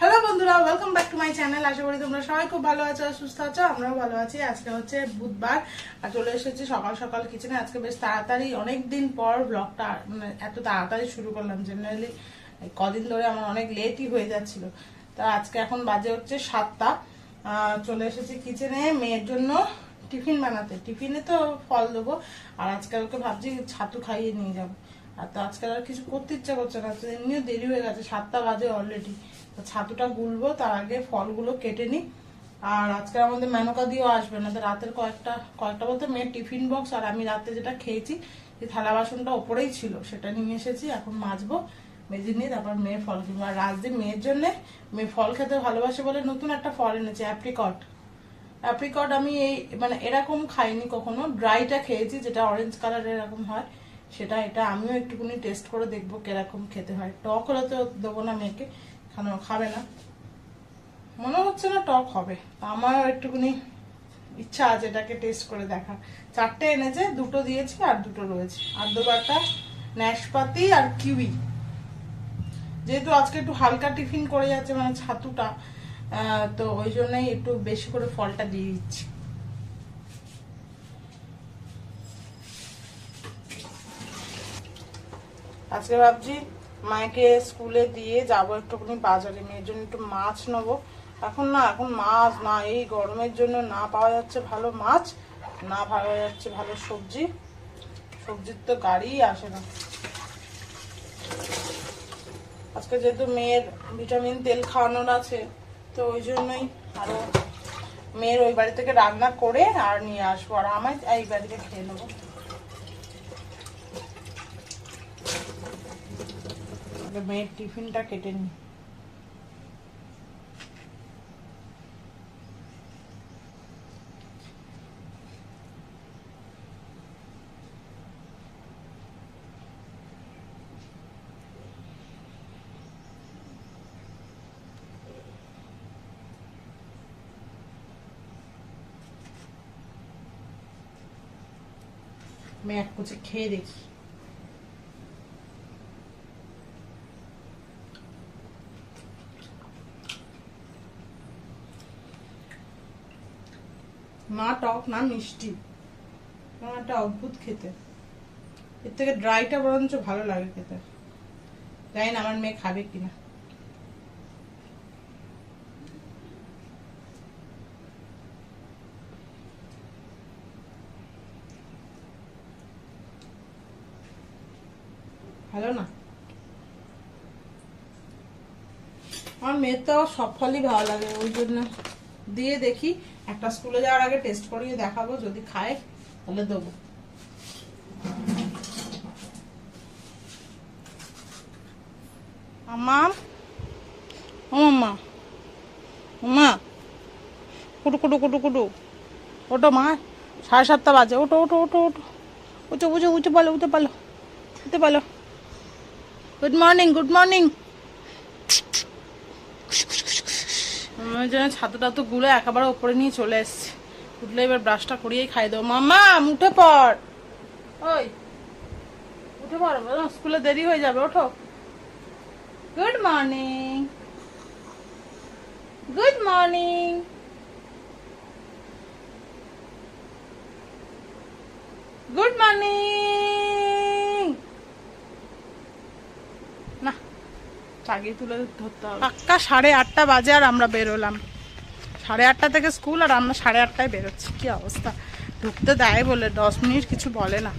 Hello বন্ধুরা welcome back to my channel আশা করি তোমরা সবাই খুব ভালো আছো সুস্থ আছো, আমরাও ভালো আছি। আজকে হচ্ছে বুধবার, আর চলে এসেছি সকাল সকাল কিচেনে আজকে বেশ তাড়াতাড়ি অনেক দিন পর ব্লগটা মানে এত তাড়াতাড়ি শুরু করলাম। জেনারেলি কদিন ধরে আমার অনেক লেটই হয়ে যাচ্ছিল। তা আজকে এখন বাজে হচ্ছে সাতটা। চলে এসেছি কিচেনে মেয়ের জন্য টিফিন বানাতে। টিফিনে তো ফল দেবো, আর আজকে ওকে ভাবছি ছাতু খাইয়ে নিয়ে যাব। আর তো আজকাল আর কিছু করতে ইচ্ছা করছে না এমনিও দেরি হয়ে গেছে, সাতটা বাজে অলরেডি ছাতুটা গুলবো, তার আগে ফলগুলো কেটে নিই। আর আজকে আমাদের মেনকা দিয়েও আসবে না রাতের কয়েকটা কয়েকটা বলতে মেয়ের টিফিন বক্স, আর আমি রাতে যেটা খেয়েছি, যে থালা বাসনটা ওপরেই ছিল, সেটা নিয়ে এসেছি, এখন মাজবো, মেজে নিয়ে তারপর মেয়ে ফল কিনবো। আর রাজদিন মেয়ের জন্য মেয়ে ফল খেতে ভালোবাসে বলে নতুন একটা ফল এনেছে অ্যাপ্রিকট অ্যাপ্রিকট আমি এই মানে এরকম খাইনি কখনো ড্রাইটা খেয়েছি, যেটা অরেঞ্জ কালারের এরকম হয়, সেটা এটা আমিও একটুখানি টেস্ট করে দেখব কীরকম খেতে হয়। টক হলে তো দেবো না মেয়েকে কেন খাবে না। মনে হচ্ছে না টক হবে। আমারও একটুখানি ইচ্ছা আছে এটাকে টেস্ট করে দেখা চারটে এনেছে, দুটো দিয়েছি আর দুটো রয়েছে। আর দুবারটা ন্যাশপাতি আর কিউই। যেহেতু আজকে একটু হালকা টিফিন করে যাচ্ছে মানে ছাতুটা তো ওই জন্যই একটু বেশি করে ফলটা দিয়ে দিচ্ছি। আজকে ভাবছি মাকে স্কুলে দিয়ে যাব একটুখানি বাজারে। মেয়ের জন্য একটু মাছ নেব। এখন না, এখন মাছ না, এই গরমের জন্য না পাওয়া যাচ্ছে ভালো মাছ, না পাওয়া যাচ্ছে ভালো সবজি। সবজির তো গাড়িই আসে না। আজকে যেহেতু মেয়ের ভিটামিন তেল খাওয়ানোর আছে, তো ওই জন্যই আরও মেয়ের ওই বাড়ি থেকে রান্না করে আর নিয়ে আসব। আর আমার এই বাড়িতে খেয়ে নেব। আগে মেয়ের টিফিনটা কেটে নি মেয়ে এক কুচি খেয়ে দেখি না মিষ্টি। একটা অদ্ভুত খেতে। এর থেকে ড্রাইটা বরঞ্চ ভালো লাগে খেতে। জানি না, আমার মেয়ে খাবে কিনা। ভালো না? আমার মেয়ের তো সব ফলই ভালো লাগে, ওই জন্য দিয়ে দেখি একটা স্কুলে যাওয়ার আগে টেস্ট করিয়ে দেখাবো, যদি খায় তাহলে দেবো। আমার ও মাম্মা মা কুটু কুটু কুটু কুটু। ওটো মা, সাড়ে সাতটা বাজে। ওটো ওটো ওটো ওটো উঁচু উঁচু উঁচু পালো, উঠে পালো। উঠতে পালো। গুড মর্নিং গুড মর্নিং আমার জন্য ছাতুটা তো গুলে একেবারে উপরে নিয়ে চলে এসছে। উঠলে এবার ব্রাশটা করিয়েই খাই দেবো। মামা উঠে পড়। ওই, উঠে পড় স্কুলে দেরি হয়ে যাবে, ওঠো। Good morning good morning good morning না চাগিয়ে তুলে ধরতে হবে। পাক্কা সাড়ে আটটা বাজে আর আমরা বেরোলাম। সাড়ে আটটা থেকে স্কুল আর আমরা সাড়ে আটটায় বেরোচ্ছি। কি অবস্থা? ঢুকতে দেয় বলে, দশ মিনিট কিছু বলে না।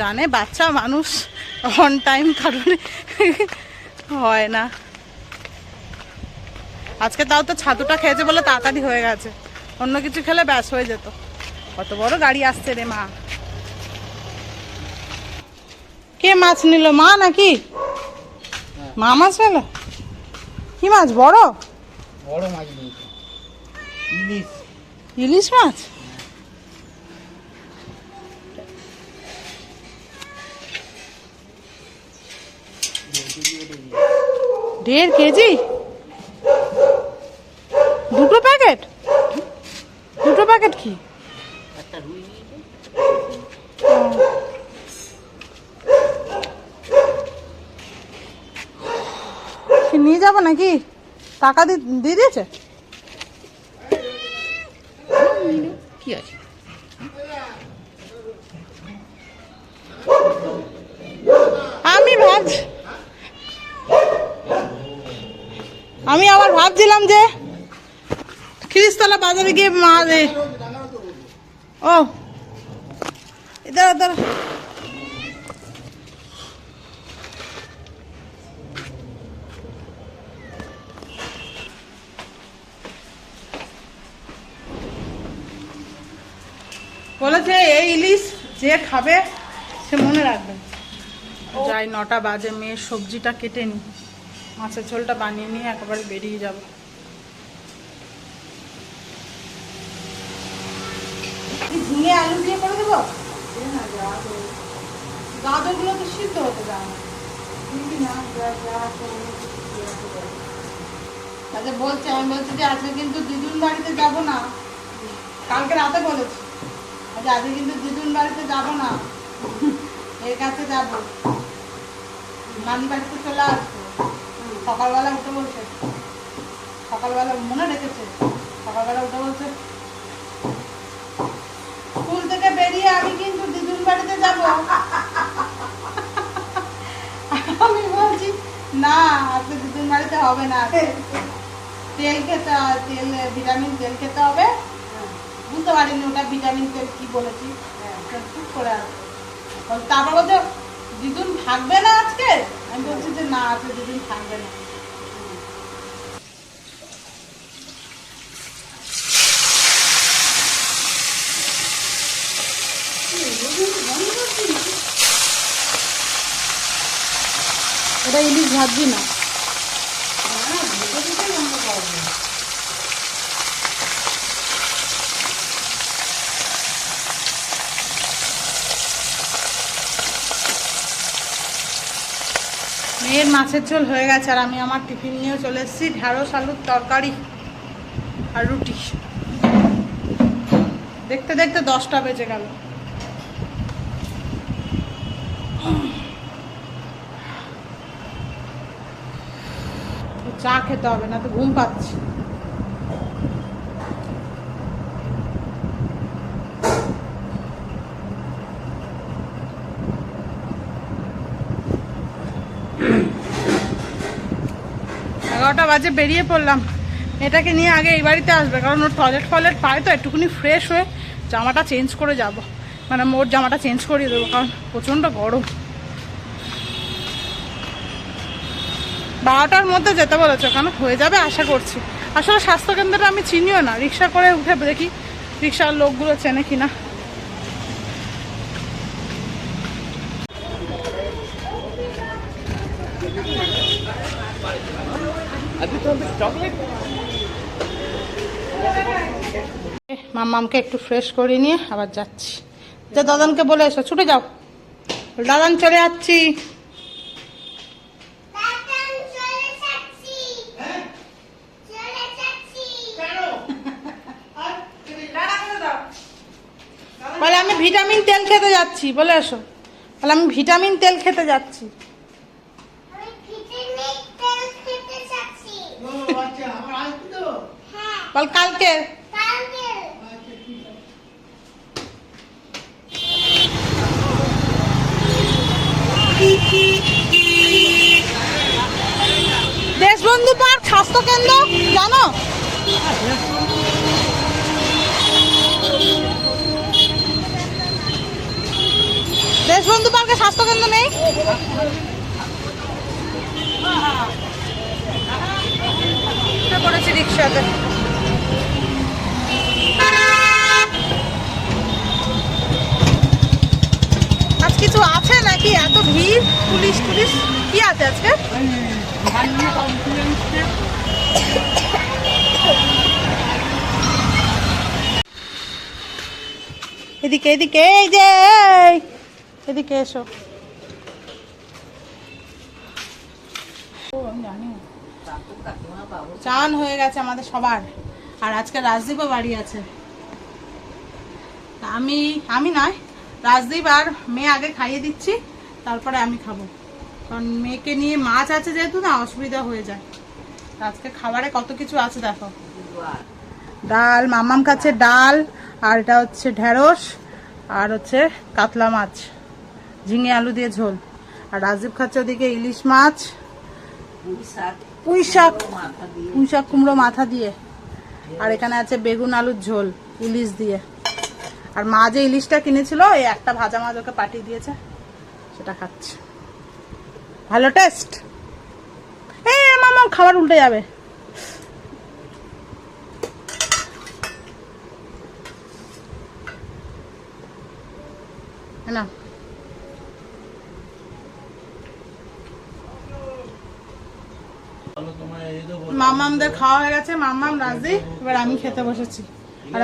জানে বাচ্চা মানুষ অন টাইম কারণে হয় না। আজকে তাও তো ছাতুটা খেয়েছে বলে তাড়াতাড়ি হয়ে গেছে। অন্য কিছু খেলে ব্যাস হয়ে যেত। কত বড় গাড়ি আসছে রে মা। কে মাছ নিল? মা নাকি? মা মাছ নিল? কি মাছ বড়? বড় মাছ ইলিশ। ইলিশ মাছ? দেড় কেজি দুটো প্যাকেট দুটো প্যাকেট কি একটা রুই নিয়েছে ও। কি নিয়ে যাব নাকি? টাকা দি- দিয়ে দিয়েছে? কি আছে? আমি ভাবছি আমি আবার ভাবছিলাম যে খিরিস্তলা বাজারে গিয়ে মা ও। ইধার বলেছে, এই ইলিশ যে খাবে, সে মনে রাখবে। যাই, নটা বাজে, মেয়ের সবজিটা কেটে নি। মাছের ঝোলটা বানিয়ে নিয়ে একেবারে বেরিয়ে যাব। ঝিঙে আলু দিয়ে করে দেবো? গাজরগুলো তো সিদ্ধ হতে আচ্ছা বলছে, আমি বলছি যে আজকে কিন্তু দিদুন বাড়িতে যাব না। কালকে রাতে বলেছি। আজকে কিন্তু দিদুন বাড়িতে যাব না। এর কাছে যাব। নানি বাড়িতে চলে আসব। সকালবেলা উঠে বলছে সকালবেলা মনে রেখেছে। সকালবেলা উঠে বলছে, স্কুল থেকে বেরিয়ে আমি কিন্তু বাড়িতে যাব। আমি বলছি, না আজকে দিদুন বাড়িতে হবে না। তেল খেতে তেল, ভিটামিন, তেল খেতে হবে। বুঝতে পারিনি ওটা ভিটামিন তেল কি বলেছি। চুপ করে আছে। বল, তারপর বলছে দিদুন থাকবে না আজকে? আমি বলছি যে না আজকে দিদুন থাকবে না। ওটা ইলিশ ভাবছি না। মেয়ের মাছের ঝোল হয়ে গেছে আর আমি আমার টিফিন নিয়েও চলে এসেছি। ঢ্যাঁড়স, আলুর তরকারি আর রুটি। দেখতে দেখতে দশটা বেজে গেল। চা খেতে হবে, না তো ঘুম পাচ্ছি। বাজে বেরিয়ে পড়লাম। এটাকে নিয়ে আগে এই বাড়িতে আসবে, কারণ ওর টয়লেট ফয়লেট পায় তো একটুখানি ফ্রেশ হয়ে জামাটা চেঞ্জ করে যাব। মানে মোর জামাটা চেঞ্জ করিয়ে দেবো, কারণ প্রচণ্ড গরম। বারোটার মধ্যে যেতে বলেছে কেন? হয়ে যাবে আশা করছি। আসলে স্বাস্থ্যকেন্দ্রটা আমি চিনিও না। রিক্সা করে উঠে দেখি রিক্সার লোকগুলো চেনে কিনা। মাম্মামকে একটু ফ্রেশ করে নিয়ে আবার যাচ্ছি। যে দাদানকে বলে এসো ছুটে যাও। দাদান চলে যাচ্ছি। দাদান চলে যাচ্ছি। চলে যাচ্ছি। বলে আমি ভিটামিন তেল খেতে যাচ্ছি বলে এসো। বলে আমি ভিটামিন তেল খেতে যাচ্ছি। আমি ভিটামিন তেল খেতে যাচ্ছি। হ্যাঁ। বল কালকে দেশবন্ধু পার্ক স্বাস্থ্য কেন্দ্র জানো? দেশবন্ধু পার্কে স্বাস্থ্য কেন্দ্র নেই পড়েছি রিক্সাতে। আজ কিছু আছে নাকি? এত ভিড়? পুলিশ পুলিশ কি আছে আজকে? এদিকে এদিকে, এই যে এদিকে এসো। চান হয়ে গেছে আমাদের সবার, আর আজকে রাজদীপও বাড়ি আছে। আমি আমি নয়, রাজদীপ আর মেয়ে আগে খাইয়ে দিচ্ছি, তারপরে আমি খাব। কারণ মেয়েকে নিয়ে মাছ আছে যেহেতু না, অসুবিধা হয়ে যায়। আজকে খাবারে কত কিছু আছে দেখো। ডাল, মামাম কাছে ডাল, আর এটা হচ্ছে ঢেঁড়স, আর হচ্ছে কাতলা মাছ, ঝিঙে আলু দিয়ে ঝোল। আর রাজীব খাচ্ছে ওদিকে ইলিশ মাছ পুঁই শাক পুঁই শাক কুমড়ো মাথা দিয়ে। আর এখানে আছে বেগুন আলুর ঝোল, ইলিশ দিয়ে। আর মা যে ইলিশটা কিনেছিল এই একটা ভাজা মাছ ওকে পাঠিয়ে দিয়েছে, সেটা খাচ্ছে। ভালো টেস্ট। এই মামা, খাবার উল্টে যাবে। না মামামদের খাওয়া হয়ে গেছে। মামাম রাজি। এবার আমি খেতে বসেছি। আর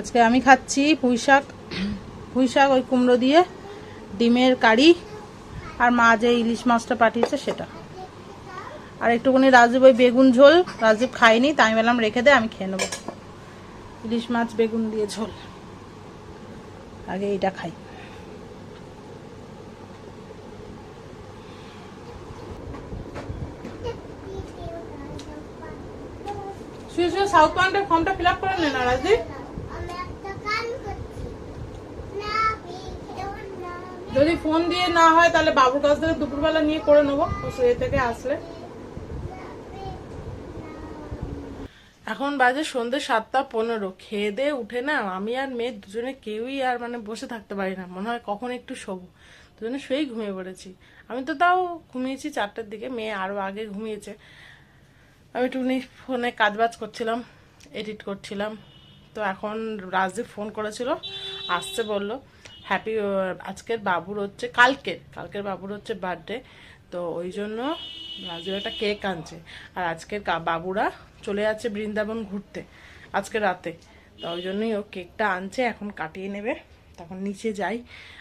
আজকে আমি খাচ্ছি পুঁই শাক পুঁই শাক ওই কুমড়ো দিয়ে, ডিমের কারি। আর মা যে ইলিশ মাছটা পাঠিয়েছে সেটা। আর একটুখানি রাজীব ওই বেগুন ঝোল, রাজীব খাইনি তাই আমি বললাম রেখে দে, আমি খেয়ে নেব। ইলিশ মাছ, বেগুন দিয়ে ঝোল। আগে এইটা খাই। শুয়ে শুয়ে সাউথ পয়েন্টের ফর্মটা ফিল আপ করে নে না রাজদীপ আমি একটা কান করছি না বিকেও না যদি ফোন দিয়ে না হয়, তাহলে বাবুর কাছ থেকে দুপুরবেলা নিয়ে করে নেব। শুয়ে থেকে আসলে। এখন বাজে সন্ধ্যে সাতটা পনেরো। খেয়ে দিয়ে উঠে না, আমি আর মেয়ে দুজনে কেউই আর মানে বসে থাকতে পারি না। মনে হয় কখন একটু শোবো। দুজনে শুয়েই ঘুমিয়ে পড়েছি। আমি তো তাও ঘুমিয়েছি চারটার দিকে, মেয়ে আরও আগে ঘুমিয়েছে। আমি একটুখানি ফোনে কাজবাজ করছিলাম, এডিট করছিলাম। তো এখন রাজদীপ ফোন করেছিল, আসছে বলল। হ্যাপি আজকের বাবুর হচ্ছে, কালকের কালকের বাবুর হচ্ছে বার্থডে তো ওই জন্য রাজদীপ একটা কেক আনছে। আর আজকের বাবুরা চলে যাচ্ছে বৃন্দাবন ঘুরতে, আজকে রাতে। তো ওই জন্যই ও কেকটা আনছে, এখন কাটিয়ে নেবে। তখন নিচে যাই।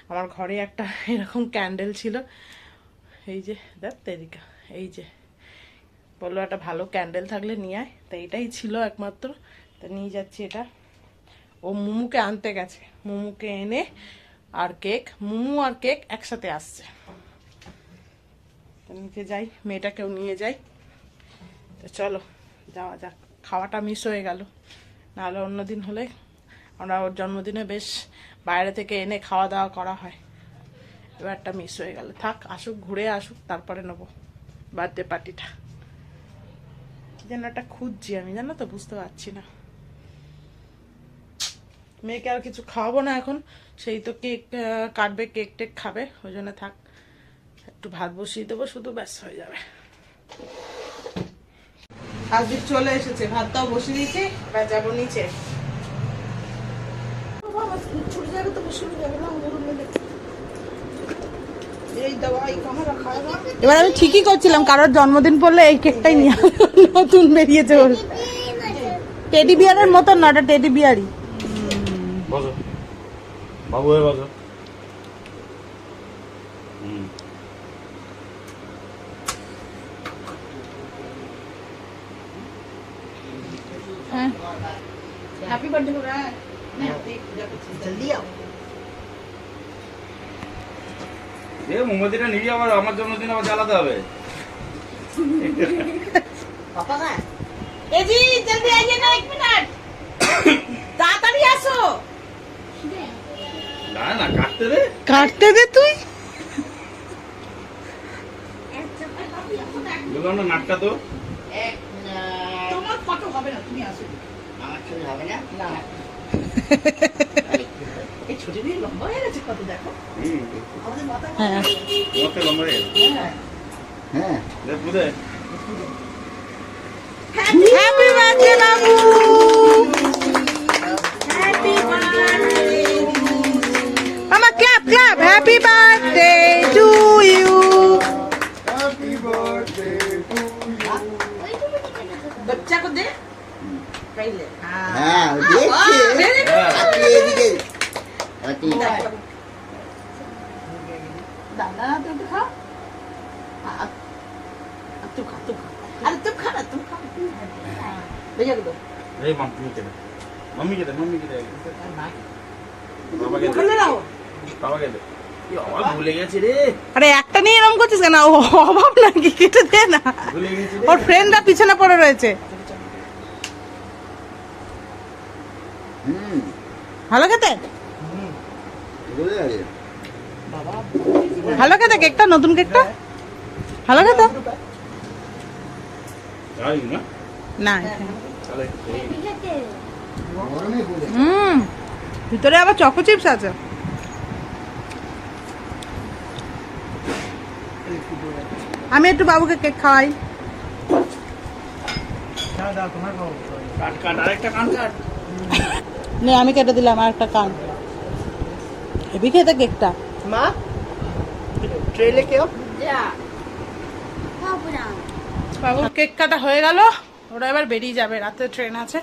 আমার ঘরে একটা এরকম ক্যান্ডেল ছিল। এই যে, দেখ তেরিকা এই যে। বলল, একটা ভালো ক্যান্ডেল থাকলে নিয়ে আয়। তো এটাই ছিল একমাত্র। তো নিয়ে যাচ্ছি এটা। ও মুমুকে আনতে গেছে। মুমুকে এনে আর কেক, মুমু আর কেক একসাথে আসছে। তো নিচে যাই, মেয়েটাকেও নিয়ে যাই। তো চলো, যাওয়া যাক। খাওয়াটা মিস হয়ে গেল। নাহলে অন্যদিন হলে আমরা ওর জন্মদিনে বেশ বাইরে থেকে এনে খাওয়া দাওয়া করা হয়। এবারটা মিস হয়ে গেল। থাক, আসুক, ঘুরে আসুক, তারপরে নেব বার্থডে পার্টিটা কি যেন একটা খুঁজছি আমি, জানো তো? বুঝতে পারছি না। মেয়েকে আর কিছু খাওয়াবো না এখন। সেই তো কেক কাটবে কেক টেক খাবে ওই জন্য থাক। একটু ভাত বসিয়ে দেবো শুধু ব্যাস হয়ে যাবে। আজকে চলে এসেছে ভাতটাও বসিয়ে দিয়েছি এবার যাব নিচে। বসে এবার আমি ঠিকই করছিলাম কারোর জন্মদিন পড়লে এই কেকটাই নিয়ে। নতুন বেরিয়েছে ওর টেডি বিয়ারের মতন না ওটা টেডি বিয়ারই বসো বাবু হয়ে বসো হুম হ্যাঁ হ্যাপি বার্থডে हो रहा है जल्दी आओ এ মোমবাতিটা নিয়ে আবার আমার জন্মদিন আবার জ্বালাতে হবে पापा का ए जी जल्दी आइए ना एक मिनट তাড়াতাড়ি আসো না না কাটতে দে। কাটতে দে তুই। বললাম না নাটটা তো তোমার ফটো হবে না তুমি আসো। আমার ছবি হবে না? না। এই ছোট দিয়ে লম্বা হয়ে গেছে কত দেখো। আমাদের মাথা হ্যাঁ। লম্বা হয়ে গেছে। হ্যাঁ। দে, বুঝে হ্যাপি বার্থডে বাবু। Happy birthday to you. Happy birthday to you. बच्चा को दे पहले हाँ देखिए ये देखिए अति दादा तो खा अब तू खा तू खा अरे तुम खा ना तुम खा भैया को दो अरे मम्मी के दे मम्मी के दे मम्मी के दे बाबा के दे बाबा के दे আরে একটা নিয়ে এরকম করছিস কেন? ও অভাব নাকি? কেটে দে না। ভুলে গেছে রে। ওর ফ্রেন্ডরা পিছনে পড়ে রয়েছে। ভালো খেতে? ভালো খেতে কেকটা? নতুন কেকটা? ভালো খেতে? না? হুম। ভিতরে আবার চকো চিপস আছে। আমি একটু বাবুকে কেক খাওয়াই। কাট কাট আরেকটা কান কাট নে আমি কেটে দিলাম আর একটা কান। হেভি খেতে কেকটা। মা বাবুর কেক কাটা হয়ে গেল। ওরা এবার বেরিয়ে যাবে রাতে ট্রেন আছে।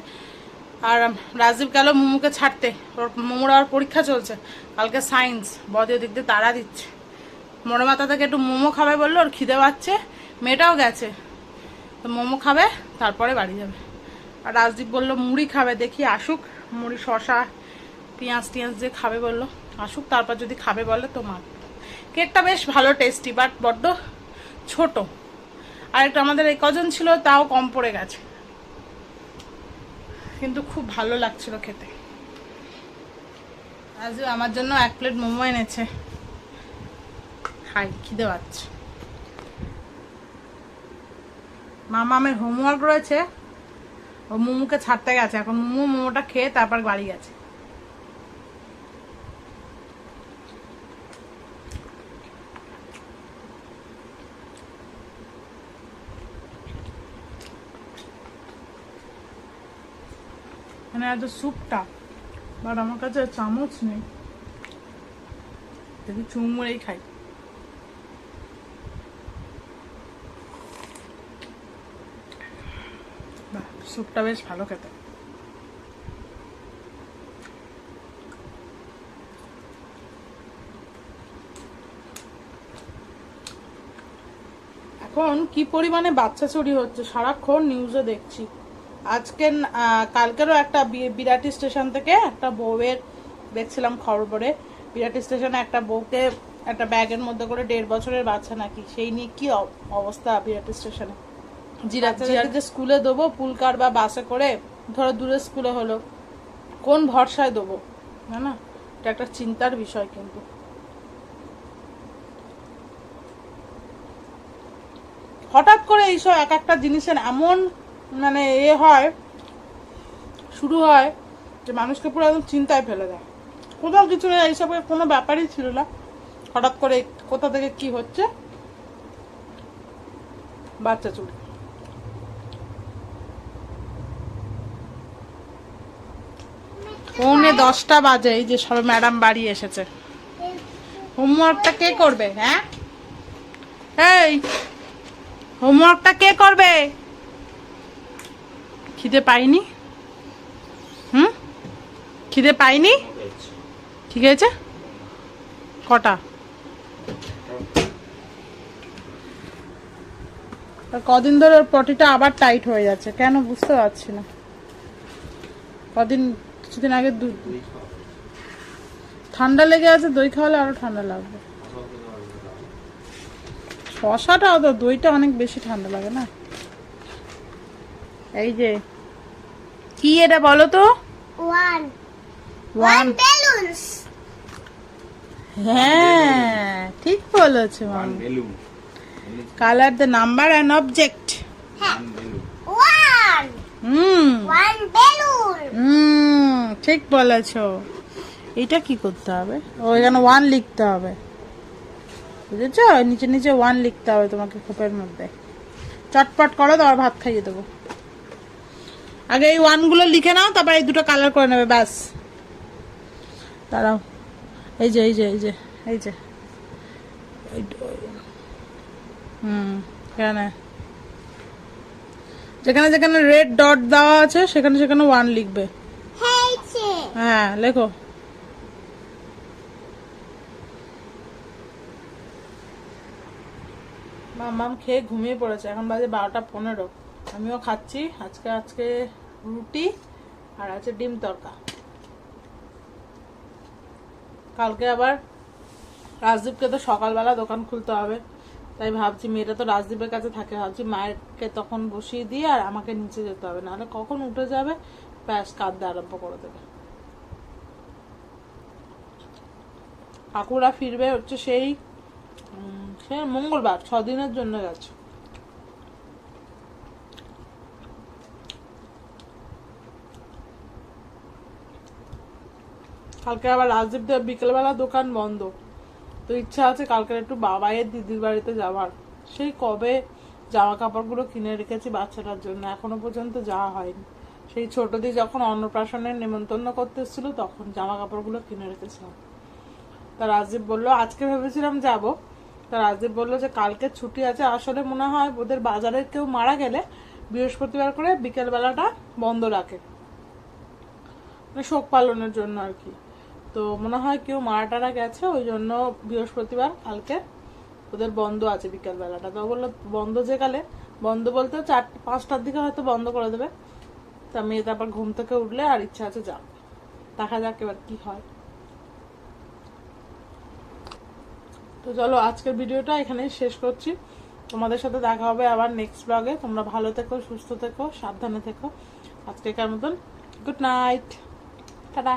আর রাজীব গেল মোমোকে ছাড়তে। ওর মোমোর আবার পরীক্ষা চলছে। কালকে সায়েন্স বদি দিক দিয়ে তাড়া দিচ্ছে। মনে মাথা থেকে একটু মোমো খাবে বলল, ওর খিদে পাচ্ছে, মেয়েটাও গেছে। তো মোমো খাবে, তারপরে বাড়ি যাবে। আর রাজদীপ বলল, মুড়ি খাবে, দেখি আসুক। মুড়ি শশা পেঁয়াজ টিয়াজ দিয়ে খাবে বলল, আসুক, তারপর যদি খাবে বলে তো মা কেকটা বেশ ভালো টেস্টি বাট বড্ড ছোট। আর একটা আমাদের এই কজন ছিল, তাও কম পড়ে গেছে। কিন্তু খুব ভালো লাগছিল খেতে। আজও আমার জন্য এক প্লেট মোমো এনেছে। খাই, খিদে পাচ্ছে। মামা আমার হোমওয়ার্ক রয়েছে। ও মোমোকে ছাড়তে গেছে। এখন মোমো মোমোটা খেয়ে তারপর বাড়ি গেছে। মানে এত স্যুপটা বাট আমার কাছে চামচ নেই। দেখি খাই। স্যুপটা বেশ ভালো খেতে। এখন কি পরিমাণে বাচ্চা চুরি হচ্ছে সারাক্ষণ নিউজে দেখছি। আজকে কালকেরও একটা বিরাটি স্টেশন থেকে একটা বউয়ের, দেখছিলাম খবরে বিরাটি স্টেশনে একটা বউকে একটা ব্যাগের মধ্যে করে দেড় বছরের বাচ্চা নাকি, সেই নিয়ে কি অব- অবস্থা বিরাটি স্টেশনে? জিরা জিরাটিতে স্কুলে দেবো পুলকার বা বাসে করে ধরো দূরে স্কুলে হলো কোন ভরসায় দেবো? না না এটা একটা চিন্তার বিষয় কিন্তু। হঠাৎ করে এইসব এক একটা জিনিসের এমন মানে এ হয় শুরু হয় যে মানুষকে পুরো একদম চিন্তায় ফেলে দেয়। কোথাও কিছু নেই এইসবের কোনো ব্যাপারই ছিল না। হঠাৎ করে কোথা থেকে কি হচ্ছে? বাচ্চা চুরি। পৌনে দশটা বাজে যে সব ম্যাডাম বাড়ি এসেছে। হোমওয়ার্কটা কে করবে হ্যাঁ? এই, হোমওয়ার্কটা কে করবে? খিদে পাইনি? হুম? খিদে পাইনি? ঠিক আছে? কটা? কদিন ধরে ওর পটিটা আবার টাইট হয়ে যাচ্ছে, কেন বুঝতে পারছি না। কদিন কিছুদিন আগে দু- ঠান্ডা লেগে আছে দই খাওয়ালে আরও ঠান্ডা লাগবে। শশাটা তো দইটা অনেক বেশি ঠান্ডা লাগে না? এই যে কি এটা বলো তো? ওয়ান। ওয়ান। বেলুনস। হ্যাঁ ঠিক বলেছ mum. Colour the number and object hmm. হুম ঠিক বলেছ। এটা কি করতে হবে? ও এখানে ওয়ান লিখতে হবে। বুঝেছ? নিচে নিচে ওয়ান লিখতে হবে তোমাকে খোপের মধ্যে। চটপট করো তোমার ভাত খাইয়ে দেবো। আগে এই ওয়ানগুলো লিখে নাও তারপর এই দুটো কালার করে নেবে ব্যাস। দাঁড়াও। এই যে এই যে এই যে এই যে। হুম এখানে। যেখানে যেখানে রেড ডট দেওয়া আছে সেখানে সেখানে ওয়ান লিখবে। হ্যাঁ লেখো। মাম খেয়ে ঘুমিয়ে পড়েছে। এখন বাজে বারোটা পনেরো। আমিও খাচ্ছি। আজকে আজকে রুটি আর আছে ডিম তরকা। কালকে আবার রাজদীপকে তো সকালবেলা দোকান খুলতে হবে। তাই ভাবছি মেয়েটা তো রাজদীপের কাছে থাকে। ভাবছি মায়েরকে তখন বসিয়ে দিয়ে আর আমাকে নিচে যেতে হবে। নাহলে কখন উঠে যাবে? ব্যাস, কাঁদতে আরম্ভ করে দেবে। কাকুরা ফিরবে হচ্ছে সেই সে মঙ্গলবার, ছদিনের জন্য গেছে কালকে আবার রাজদীপ বিকেলবেলা দোকান বন্ধ। তো ইচ্ছা আছে কালকে একটু বাবাইয়ের দিদির বাড়িতে যাওয়ার। সেই কবে জামা কাপড়গুলো কিনে রেখেছি বাচ্চাটার জন্য, এখনও পর্যন্ত যাওয়া হয়নি। সেই ছোট দিয়ে যখন অন্নপ্রাশনের নেমন্তন্ন করতে এসেছিল, তখন জামা কাপড়গুলো কিনে রেখেছিলাম। তা রাজদীপ বলল, আজকে ভেবেছিলাম যাব। তা রাজদীপ বলল যে, কালকে ছুটি আছে, আসলে মনে হয় ওদের বাজারের কেউ মারা গেলে বৃহস্পতিবার করে বিকেল বেলাটা বন্ধ রাখে। মানে শোক পালনের জন্য আর কি। তো মনে হয় কেউ মারা টারা গেছে, ওই জন্য বৃহস্পতিবার কালকে ওদের বন্ধ আছে বিকেল বেলাটা তো বলল, বন্ধ যে কালে, বন্ধ বলতে চার, পাঁচটার দিকে হয়তো বন্ধ করে দেবে। তা মেয়ে তারপর ঘুম থেকে উঠলে আর ইচ্ছা আছে যাও দেখা যাক এবার কি হয়। তো চলো, আজকের ভিডিওটা এখানে শেষ করছি। তোমাদের সাথে দেখা হবে আবার নেক্সট ব্লগে তোমরা ভালো থেকো, সুস্থ থেকো, সাবধানে থেকো। আজকেকার মতন গুড নাইট টাটা।